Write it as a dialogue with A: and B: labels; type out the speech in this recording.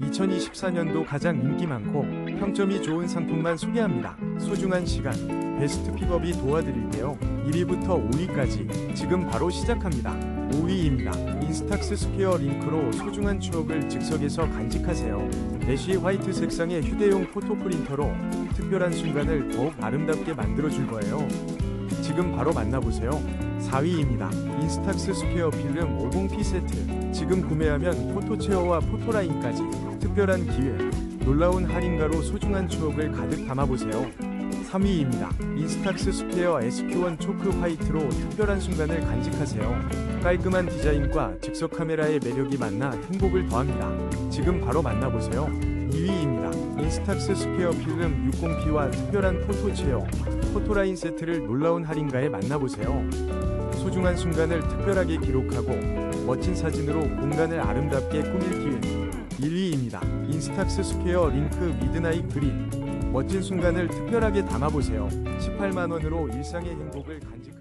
A: 2024년도 가장 인기 많고 평점이 좋은 상품만 소개합니다. 소중한 시간, 베스트 픽업이 도와드릴게요. 1위부터 5위까지 지금 바로 시작합니다. 5위입니다. 인스탁스 스퀘어 링크로 소중한 추억을 즉석에서 간직하세요. 애쉬 화이트 색상의 휴대용 포토 프린터로 특별한 순간을 더욱 아름답게 만들어줄 거예요. 지금 바로 만나보세요. 4위입니다. 인스탁스 스퀘어 필름 50P 세트. 지금 구매하면 포토체어와 포토라인까지 특별한 기회. 놀라운 할인가로 소중한 추억을 가득 담아보세요. 3위입니다. 인스탁스 스퀘어 SQ1 초크 화이트로 특별한 순간을 간직하세요. 깔끔한 디자인과 즉석 카메라의 매력이 만나 행복을 더합니다. 지금 바로 만나보세요. 2위입니다. 인스탁스 스퀘어 필름 60P와 특별한 포토 체어, 포토라인 세트를 놀라운 할인가에 만나보세요. 소중한 순간을 특별하게 기록하고 멋진 사진으로 공간을 아름답게 꾸밀 기회. 1위입니다. 인스탁스 스퀘어 링크 미드나잇 그린. 멋진 순간을 특별하게 담아보세요. 18만원으로 일상의 행복을 있습니다.